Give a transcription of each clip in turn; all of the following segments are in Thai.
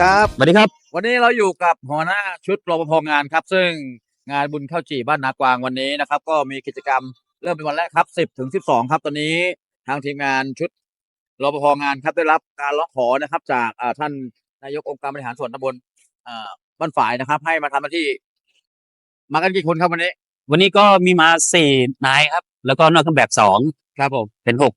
ครับ สวัสดีครับ วันนี้เราอยู่กับหัวหน้าชุดรปภงานครับ ซึ่งงานบุญข้าวจี่บ้านนากวางวันนี้นะครับ ก็มีกิจกรรมเริ่มเป็นวันแรกครับ 10 ถึง 12 ครับ ตอนนี้ทางทีมงานชุดรปภงานครับได้รับการร้องขอนะครับ จากอ่าท่านนายกองค์การบริหารส่วนตำบลอ่าบ้านฝายนะครับ ให้มาทำหน้าที่ มากันกี่คนครับวันนี้ วันนี้ก็มีมาสี่นายครับ แล้วก็นอกเครื่องแบบสองครับผมเป็นหก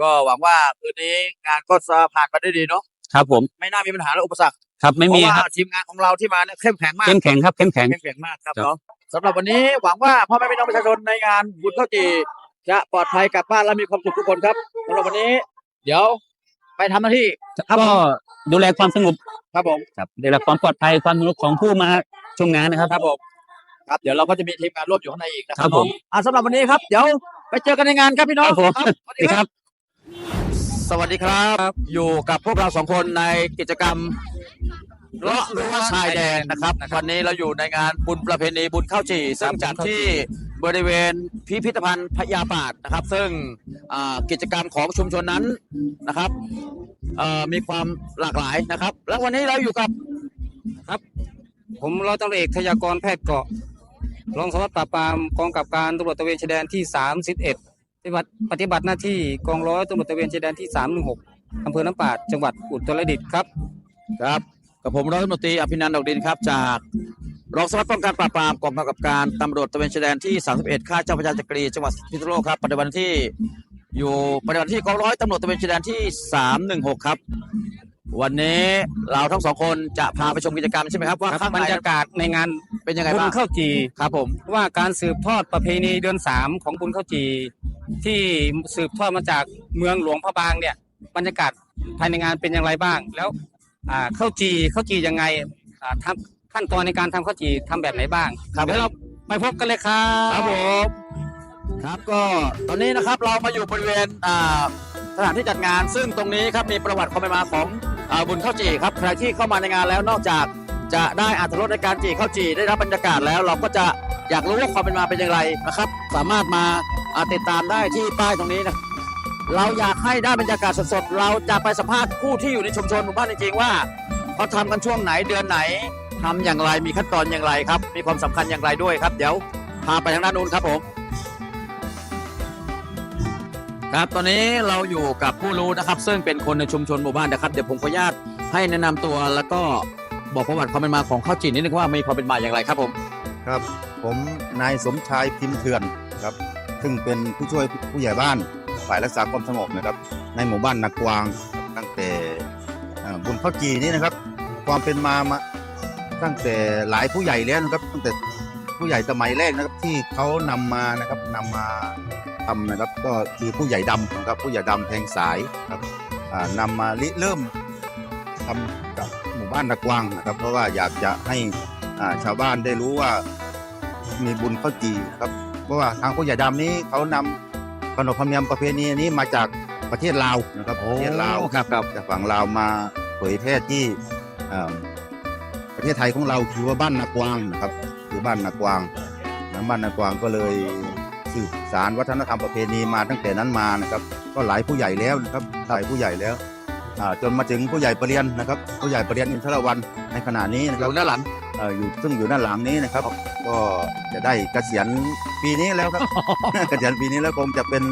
ก็หวังว่าคืนนี้งานก็จะผ่านไปได้ดีเนาะ ครับผมไม่น่ามีปัญหาและอุปสรรคครับไม่เพมีราะคว่ารับทีมงานของเราที่มาเนี่ยเข้มแข็งมากเข้มแข็งครับเข้มแข็ง เข้มแข็งมากครับครับ เนาะสำหรับวันนี้หวังว่าพ่อแม่พี่น้องประชาชนในงานบุญข้าวจีจะปลอดภัยกลับบ้านและมีความสุขทุกคนครับสำหรับวันนี้ เดี๋ยวไปทำหน้าที่ ครับ ก็ดูแลความสงบครับผม ครับดูแลความปลอดภัยความสงบของผู้มาชมงานนะครับ ครับผมครับเดี๋ยวเราก็จะมีทีมงานร่วมอยู่ข้างในอีกนะคครัรับบผมอ่าสำหรับวันนี้ครับ เดี๋ยวไปเจอกันในงานครับพี่น้องครับผมสวัสสวัสดีครับ สวัสดีครับ อยู่กับพวกเราสองคนในกิจกรรมเลาะรั้วชายแดนนะครับ วันนี้เราอยู่ในงานบุญประเพณีบุญข้าวจี่ซึ่งจัดที่บริเวณพิพิธภัณฑ์พญาปาดนะครับ ซึ่งอ่ากิจกรรมของชุมชนนั้นนะครับเอ่อมีความหลากหลายนะครับ แล้ววันนี้เราอยู่กับ ผมร้อยตำรวจเอกทยากรแพทย์เกาะรองสารวัตรปราบปรามกองกับการตำรวจตระเวนชายแดนที่ 31 ปฏิบัติปฏิบัติหน้าที่กองร้อยตำรวจตระเวนชายแดนที่ 316อำเภอน้ำปาดจังหวัดอุตรดิตถ์ครับ ครับกับผมร้อยตำรวจตรีอภินันท์ดอกดินครับ จากรองสารวัตรป้องกันปราบปรามกองกำกับการตำรวจตระเวนชายแดนที่ 31 ค่ายเจ้าพระยาจักรีจังหวัดพิษณุโลกครับปฏิบัติหน้าที่อยู่ปฏิบัติหน้าที่กองร้อยตำรวจตระเวนชายแดนที่ 316 ครับ วันนี้เราทั้งสองคนจะพาไปชมกิจกรรมใช่ไหมครับว่าครับข้างบรในรยากาศในงานเป็นยังไงบุบ้าญงข้าวจีครับผม ว่าการสืบทอดประเพณีเดือนสามของบุญข้าวจี ที่สืบทอดมาจากเมืองหลวงพระบางเนี่ยบรรยากาศภายในงานเป็นอย่างไรบ้าง แล้วอ่าข้าวจีข้าวจียังไงอ่าทำขั้นตอนในการทำข้าวจีทำแบบไหนบ้างครับเดี๋ยวเราไปพบกันเลยครับครับผมครับก็ตอนนี้นะครับเรามาอยู่บริเวณอ่าสถานที่จัดงาน ซึ่งตรงนี้ครับมีประวัติความเป็นมาของอ่าบุญข้าวจี่ครับใครที่เข้ามาในงานแล้วนอกจากจะได้อัตรสในการจี่ข้าวจี่ได้รับบรรยากาศแล้ว เราก็จะอยากรู้ว่าความเป็นมาเป็นอย่างไรนะครับ สามารถมาอ่า ติดตามได้ที่ป้ายตรงนี้นะเราอยากให้ได้บรรยากาศสดๆ เราจะไปสัมภาษณ์ผู้ที่อยู่ในชุมชนหมู่บ้านจริงๆว่าเขาทำกันช่วงไหนเดือนไหนทำอย่างไรมีขั้นตอนอย่างไรครับ มีความสำคัญอย่างไรด้วยครับ เดี๋ยวพาไปทางด้านนู้นครับผม ครับตอนนี้เราอยู่กับผู้รู้นะครับ ซึ่งเป็นคนในชุมชนหมู่บ้านนะครับเดี๋ยวผมขออนุญาตให้แนะนำตัวแล้วก็บอกประวัติความเป็นมาของข้าวจี่นิดนึงว่ามีความเป็นมาอย่างไรครับผม ครับ ผมนายสมชายพิมพ์เถื่อนครับ ซึ่งเป็นผู้ช่วยผู้ใหญ่บ้านฝ่ายรักษาความสงบนะครับ ในหมู่บ้านนากวางตั้งแต่บุญข้าวจีนี่นะครับ ความเป็นมามาตั้งแต่หลายผู้ใหญ่แล้วนะครับ ตั้งแต่ผู้ใหญ่สมัยแรกนะครับที่เขานำมานะครับนำมาทำนะครับก็คือผู้ใหญ่ดำนะครับ ผู้ใหญ่ดำแทงสายครับอ่านำมาริเริ่มทำกับหมู่บ้านนากวางนะครับ เพราะว่าอยากจะให้ชาวบ้านได้รู้ว่ามีบุญข้าวจีครับ เพราะว่าทางผู้ใหญ่ดำนี้เขานำขนบธรรมเนียมประเพณีนี้มาจากประเทศลาวนะครับประเทศลาวครับครับ จากฝั่งลาวมาเผยแพร่ที่อ่าประเทศไทยของเราคือว่าบ้านนากวางนะครับคือบ้านนากวางนะบ้านนากวางก็เลยสืบสารวัฒนธรรมประเพณีมาตั้งแต่นั้นมานะครับ ก็หลายผู้ใหญ่แล้วนะครับหลายผู้ใหญ่แล้วอ่าจนมาถึงผู้ใหญ่ประเรียนนะครับ ผู้ใหญ่ประเรียนอินทรวันในขณะนี้นะอครับยู่ด้านหลังเอ่ออยู่ซึ่งอยู่ด้านหลังนี้นะครับ ก็จะได้เกษียณปีนี้แล้วครับ เกษียณปีนี้แล้วคงจะเป็น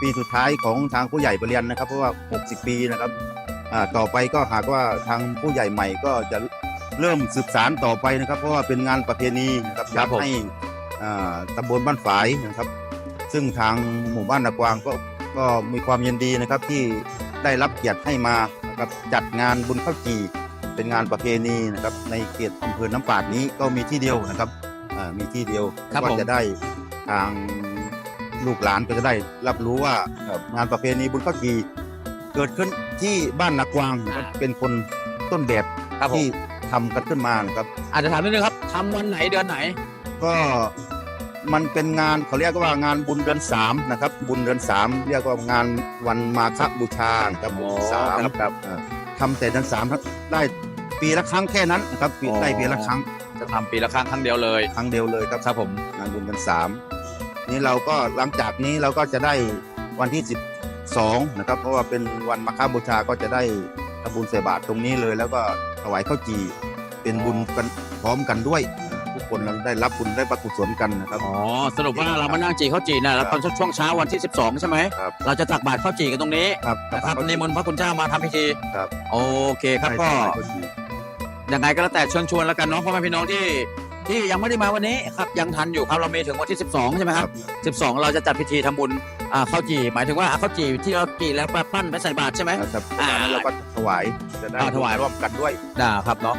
ปีสุดท้ายของทางผู้ใหญ่ประเรียนนะครับเพราะว่า 60 ปีนะครับอ่าต่อไปก็หากว่าทางผู้ใหญ่ใหม่ก็จะเริ่มสืบสารต่อไปนะครับ เพราะว่าเป็นงานประเพณีนะครับอยากให้อ่าตำบลบ้านฝายนะครับ ซึ่งทางหมู่บ้านนากวางก็ก็มีความยินดีนะครับที่ได้รับเกียรติให้มานะครับจัดงานบุญข้าวจี่ เป็นงานประเพณีนะครับในเขตอำเภอน้ำปาดนี้ก็มีที่เดียวนะครับอ่ามีที่เดียวครับก็ผม จะได้ทางลูกหลานก็จะได้รับรู้ว่าเอ่องานประเพณีบุญข้าวจีเกิดขึ้นที่บ้านนากวางนะครับเป็นคนต้นแบบครับผมที่ทำกันขึ้นมานะครับ อาจจะถามนิดนึงครับทำวันไหนเดือนไหน ก็มันเป็นงานเขาเรียกว่างานบุญเดือนสามนะครับ บุญเดือนสามเรียกว่างานวันมาฆบูชานะครับบุญเดือนสามครับครับเอ่อทำแต่เดือนสามได้ ปีละครั้งแค่นั้นนะครับปีอ๋อได้ปีละครั้งจะทำปีละครั้งครั้งเดียวเลย ครั้งเดียวเลยครับ ครับผม งานบุญกันสามนี่เราก็หลังจากนี้เราก็จะได้วันที่ 12นะครับ เพราะว่าเป็นวันมาฆบูชาก็จะได้ทำบุญใส่บาตรตรงนี้เลย แล้วก็ทถวายข้าวจีเป็นบุญกันพร้อมกันด้วย ทุกคนเราได้รับบุญได้ประกุศลกันนะครับ อ๋อ สรุปว่าเรามานั่งจีข้าวจีนะแล้วตอนช่วงเช้าวันที่ 12 ใช่ไหม ครับ เราจะตักบาตรข้าวจีกันตรงนี้ครับ นะครับนิมนต์พระคุณเจ้ามาทำพิธีครับ โอเคครับได้ก็ถวายข้าวจี ยังไงก็แล้วแต่เชิญชวนแล้วกันเนาะพ่อแม่พี่น้องที่ที่ยังไม่ได้มาวันนี้ครับยังทันอยู่ครับเรามีถึงวันที่ 12 ใช่ไหมครับ 12 เราจะจัดพิธีทำบุญอ่าข้าวจีหมายถึงว่าข้าวจีที่เราจีแล้วปั้นไปใส่บาตรใช่ไหม นะครับอ่าแล้วเราก็ถวายจะได้อ่าถวาย ร่วมกันด้วยได้ครับเนาะ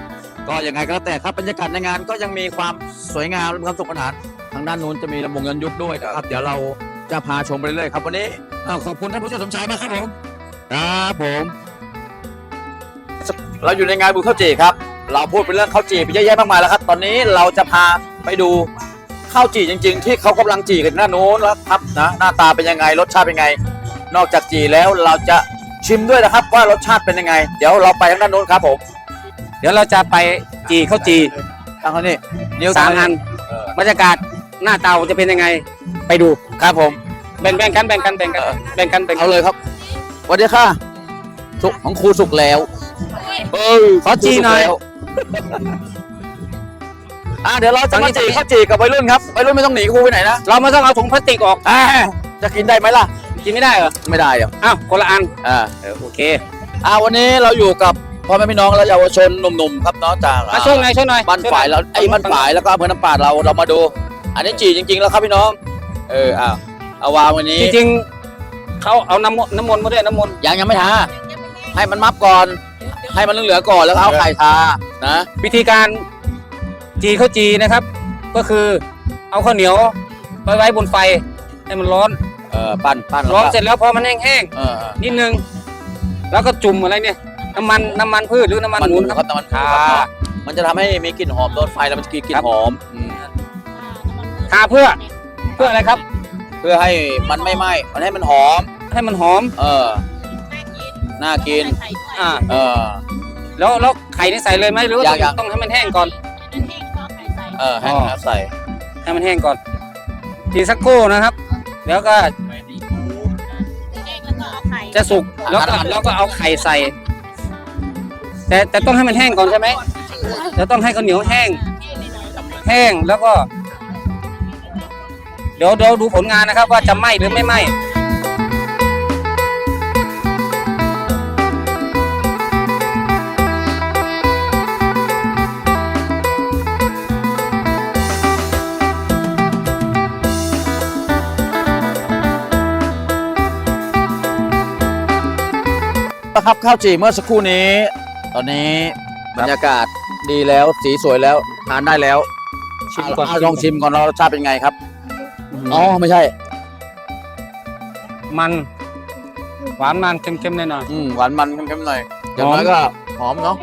ก็ยังไงก็แล้วแต่ครับบรรยากาศในงานก็ยังมีความสวยงามและมีความสุขสนานทางด้านนู้นจะมีลำวงเงินยุคด้วยนะครับ เดี๋ยวเราจะพาชมไปเรื่อยๆครับวันนี้อ้าวขอบคุณท่านผู้ช่วยสมชายมากครับผมครับผม เราอยู่ในงานบุญข้าวจีครับ เราพูดเป็นเรื่องข้าวจีไปเยอะแยะมากมายแล้วครับ ตอนนี้เราจะพาไปดูข้าวจีจริง ๆ ที่เขากำลังจีกันหน้านู้นแล้วครับนะหน้าตาเป็นยังไงรสชาติเป็นไง นอกจากจีแล้วเราจะชิมด้วยนะครับว่ารสชาติเป็นยังไง เดี๋ยวเราไปทางด้านนู้นครับผม เดี๋ยวเราจะไปจีข้าวจีทางนี้นิ้วสามอันบรรยากาศหน้าเตาจะเป็นยังไงไปดูครับผมแบ่งแบ่งกันแบ่งกันแบ่งกันแบ่งกันแบ่งกัเอานเลยครับสวัสดีค่ะสุกของครูสุกแล้วเออขอจีหน่อยครูสุกแล้ว อะเดี๋ยวเราจะมาจีข้าวจีกับวัยรุ่นครับวัยรุ่นไม่ต้องหนีครูไปไหนนะเราไม่ต้องเอาถุงพลาสติกออกอ่าจะกินได้ไหมล่ะ กินไม่ได้เหรอไม่ได้อะอ้าวคนละอันอ่าเออโอเคอ่าวันนี้เราอยู่กับพ่อแม่พี่น้องและเยาวชนหนุ่มๆครับเนาะจากมาช่วยหน่อยช่วยหน่อยบ้านฝ่ายเราไอ้บ้านฝ่ายแล้วก็อำเภอน้ำปาดเราเรามาดู อันนี้จีจริง ๆ แล้วครับพี่น้องเอออ่าเอาวางวันนี้จริงๆเขาเอาน้ำมนต์น้ำมนต์มาด้วยน้ำมนต์ยังยังไม่ทาให้มันมับก่อน ให้มันเหลือๆก่อนแล้วก็เอาไข่ทานะ วิธีการจีข้าวจีนะครับ ก็คือเอาข้าวเหนียวไปไว้บนไฟให้มันร้อนเออปั้นปั้นร้อนเสร็จแล้วพอมันแห้งเออเออๆนิดนึง แล้วก็จุ่มอะไรเนี่ย น้ำมันน้ำมันพืชหรือน้ำมันมันหหมูมูนะคครัรับบน้ำมันหมูอ่าครับเนาะมันจะทำให้มีกลิ่นหอมโดนไฟแล้วมันจะกลิ่นครับหอมอืมทาเพื่อเพื่ออะไรครับ เพื่อให้มันไม่ไหม้มันให้มันหอม ให้มันหอม เออ น่ากิน อ่า เออ แล้วแล้วไข่นี่ใส่เลยไหมหรือว่ายังยัง ต้องให้มันแห้งก่อนเออให้อ๋อน้ำใส่ให้มันแห้งก่อนทีสักครู่นะครับ แล้วก็จะสุกแล้วก็แล้วก็เอาไข่ใส่ แต่แต่ต้องให้มันแห้งก่อนใช่ไหมจะต้องให้ข้าวเหนียวแห้ง แห้งแล้วก็ เดี๋ยวเดี๋ยวดูผลงานนะครับ ว่าจะไหม้หรือไม่ไหม้ นะครับข้าวจี่เมื่อสักครู่นี้ ตอนนี้บรรยากาศดีแล้วสีสวยแล้วทานได้แล้วชิมก่อนเาลองชิมก่อนว่ารสชาติเป็นไงครับอ๋อไม่ใช่ มัน หวานมันเค็มๆหน่อย อืมหวานมันเค็มๆหน่อยอย่างหอมน้อยก็หอมเนาะ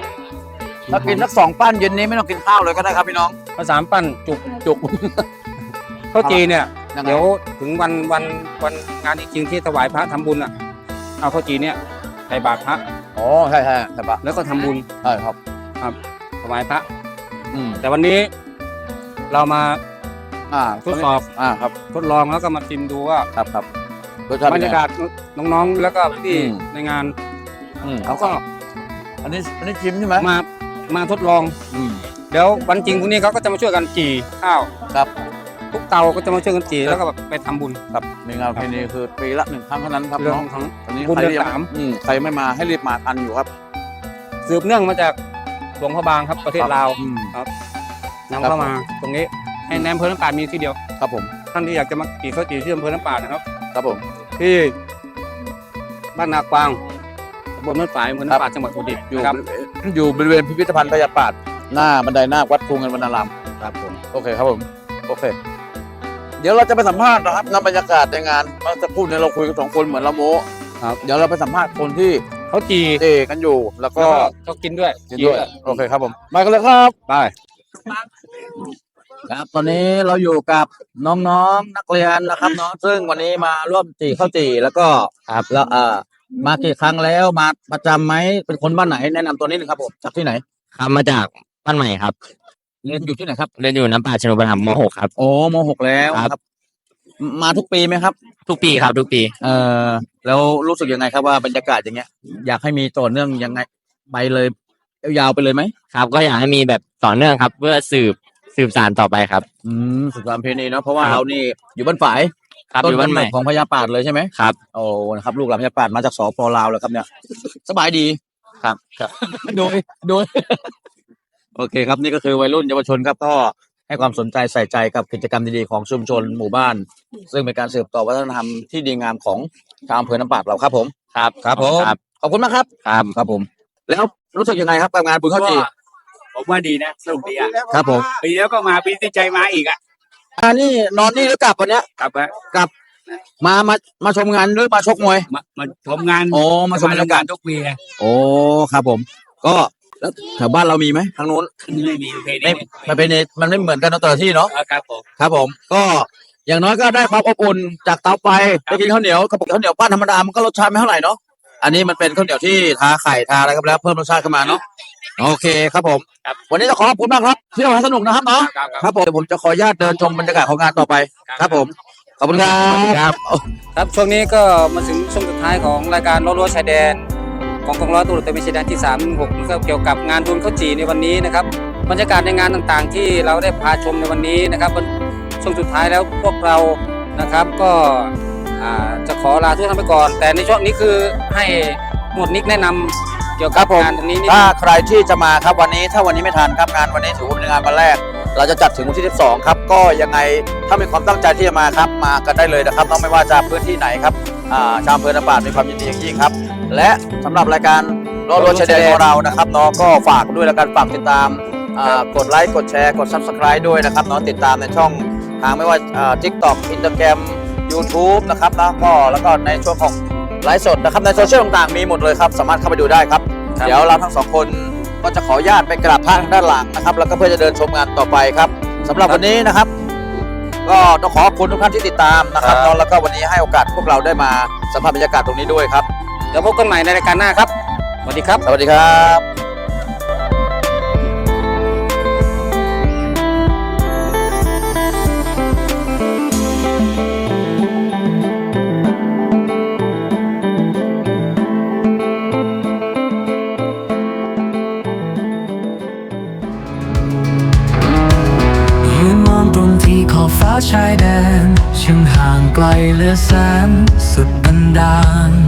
ถ้ากินสักสองปั้นเย็นนี้ไม่ต้องกินข้าวเลยก็ได้ครับพี่น้องๆภาษามปั้นจุกจุกข้าวจีเนี่ยยังไงเดี๋ยวถึงวันวันวันงานจริงๆที่ถวายพระทำบุญอะ เอาข้าวจีเนี่ยใส่ บาตรพระอ๋อใช่ใช่ใช่ปะแล้วก็ทำบุญใช่ครับถวายพระ อืมแต่วันนี้เรามาอ่าทดสอบอ่าครับทดลองแล้วก็มาชิมดูว่าครับครับรสชาติบรเป็นรไง ยากาศน้องๆแล้วก็พี่อืม ในงานอืมเขาก็อันนี้อันนี้ชิมใช่ไหมมามาทดลอง อืม เดี๋ยววันจริงพรุ่งนี้เขาก็จะมาช่วยกันจี่ข้าวครับ ทุกเตาก็จะมาช่วยกันจี่แล้วก็แบบไปทำบุญ ครับมีงานประเพณีคือปีละหนึ่งครั้งเท่านั้นครับเรื่องน้องของตอนนี้บุญใครเดือนยังสาม อืมใครไม่มาให้รีบมาทันอยู่ครับสืบเนื่องมาจากหลวงพระบางครับประเทศลาวอืม นำเข้ามา ตรงนี้ให้ในอำเภอน้ำปาดมีที่เดียว ครับผม ท่านที่อยากจะมาจี่ข้าวจี่ที่อำเภอน้ำปาดนะครับ ครับผม ที่บ้านนากวางตำบลน้ำฝายอำเภอน้ำปาดจังหวัดอุตรดิตถ์อยู่นะครับ อยู่บริเวณพิพิธภัณฑ์พญาปาดหน้าบันไดหน้าวัดภูเงินวรรณารามครับผม โอเคครับผม โอเค เดี๋ยวเราจะไปสัมภาษณ์นะครับนำบรรยากาศในงานเมื่อสักครู่นี้เราคุยกันสองคนเหมือนเราโม้ครับเดี๋ยวเราไปสัมภาษณ์คนที่เขาจี่เจกันอยู่ แล้วก็ก็เขากินด้วยกินด้วยโอเคครับผมมากันเลยครับไปครับตอนนี้เราอยู่กับน้องๆนักเรียนนะครับเนาะซึ่งวันนี้มาร่วมจีข้าวจีแล้วก็ครับแล้วเอ่อมากี่ครั้งแล้วมาประจำไหมเป็นคนบ้านไหนแนะนำตัวนิดนึงครับผมจากที่ไหนครับมาจากบ้านใหม่ครับ เรียนอยู่ที่ไหนครับ เรียนอยู่น้ำป่าชนุปถัมภ์ม .6 ครับ โอ้มหกแล้วครับ มาทุกปีไหมครับ ทุกปีครับทุกปี เออแล้วรู้สึกยังไงครับว่าบรรยากาศอย่างเงี้ย อยากให้มีต่อเนื่องยังไง ไปเลยยาวๆไปเลยไหมครับก็อยากให้มีแบบต่อเนื่องครับ เพื่อสืบสืบสานต่อไปครับ อืมสุดความเพณีเนาะเพราะว่าครับ เรานี่อยู่บ้านฝายครับต้อนยู่บ้านกำใหเนิม่ดของพญาปาดเลยใช่ไหมครับโอ้นะครับลูกหลานพญาปาดมาจากสปลาวแล้วครับเนี่ยสบายดี ครับครับโดยโดย โอเคครับนี่ก็คือวัยรุ่นเยาวชนครับก็ให้ความสนใจใส่ใจกับกิจกรรมดีๆของชุมชนหมู่บ้าน ซึ่งเป็นการสืบต่อวัฒนธรรมที่ดีงามของชาวอำเภอน้ำปาดเราครับผมครับครับผมครับ ขอบคุณมากครับครับครับผม แล้วรู้สึกยังไงครับกับงานบุญข้าวจีผมว่าดีนะสนุกดีอะครับผมปีแล้วก็มาปีที่ใจมาอีกอะอันนี้นอนนี่หรือกลับวันเนี้ยครับฮะมามามาชมงานหรือมาชกมวยมามาชมงานโอ้มาชมบรรยากาศทุกปีอะโอ้ครับผม ก็ แล้วแถวบ้านเรามีไหมทางนู้นไม่มีเพลไม่นี้มันเป็นมันไม่เหมือนกันเนอะแต่ละที่เนาะเออครับผมครับ ผม ก็อย่างน้อยก็ได้ความอบอุ่นจากเตาไฟได้กินข้าวเหนียวกระปุกข้าวเหนียวปั้นธรรมดามันก็รสชาติไม่เท่าไหร่เนาะอันนี้มันเป็นข้าวเหนียวที่ทาไข่ทาอะไรกันแล้วเพิ่มรสชาติเข้ามาเนาะโอเคครับผม วันนี้จะขอขอบคุณมากครับเที่ยวให้สนุกนะครับเนาะ ครับครับ ครับผมเดี๋ยวผมจะขออนุญาตเดินชมบรรยากาศของงานต่อไป ครับผม ขอบคุณครับ ครับครับช่วงนี้ก็มาถึงช่วงสุดท้ายของรายการรั้วรั้วชายแดน ของกองร้อยตำรวจตระเวนชายแดนที่3 6นะครับเกี่ยวกับงานบุญข้าวจีในวันนี้นะครับบรรยากาศในงานต่างๆ ที่เราได้พาชมในวันนี้นะครับวันช่วงสุดท้ายแล้วพวกเรานะครับก็อ่าจะขอลาทุกท่านไปก่อน แต่ในช่วงนี้คือให้หมวดนิกแนะนำเกี่ยวครักับบผมงานตรงนี้นิดถ้านึงใครที่จะมาครับวันนี้ถ้าวันนี้ไม่ทันครับงานวันนี้ถือว่าเป็นงานวันแรก เราจะจัดถึงวันที่ 12 ครับ ก็ยังไงถ้ามีความตั้งใจที่จะมาครับมากันได้เลยนะครับน้องไม่ว่าจะพื้นที่ไหนครับอ่าชาวอำเภอนาป่าดมีความยินดีอย่างยิ่งครับ และสำหรับรายการรถรถชายแดนของเรานะครับน้องก็ฝากด้วยแล้วกันฝากติดตามอ่ากดไลค์กดแชร์กด subscribe ด้วยนะครับน้องติดตามในช่องทางไม่ว่าทิกตอกอินสตาแกรมยูทูบนะครับแล้วก็แล้วก็ในช่วงของไลฟ์สดนะครับในโซเชียลต่างๆมีหมดเลยครับ สามารถเข้าไปดูได้ครับครับเดี๋ยวเราทั้งสองคนก็จะขออนุญาตไปกราบพระทางด้านหลังนะครับ แล้วก็เพื่อจะเดินชมงานต่อไปครับสำหรับวันนี้นะครับ ก็ต้องขอขอบคุณทุกท่านที่ติดตามนะครับเนาะแล้วก็วันนี้ให้โอกาสพวกเราได้มาสัมผัสบรรยากาศตรงนี้ด้วยครับเดี๋ยวพบกันใหม่ในรายการหน้าครับ สวัสดีครับ สวัสดีครับยืนมองตรงที่ขอบฟ้าชายแดนช่างห่างไกลเหลือแสนสุดบันดาลห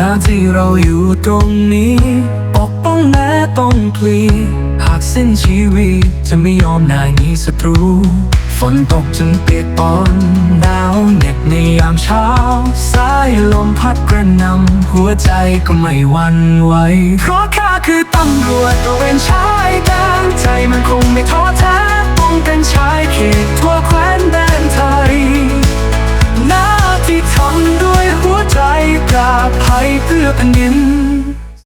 น้าที่เราอยู่ตรงนี้ปกป้องแม้ต้องพลีหากสิ้นชีวิตจะไม่ยอมนายหนีศัตรู ฝนตกจนเปียกปอนหนาวเหน็บในยามเช้า สายลมพัดกระนำหัวใจก็ไม่หวั่นไหวเพราะข้าคือตำรวจตระเวนชายแดนใจมันคงไม่ท้อแท้ป้องกันชายเขตทั่วแคว้นแดนไทยหน้าที่ทำด้วย ใจกราบภัยเพื่อแผ่นดิน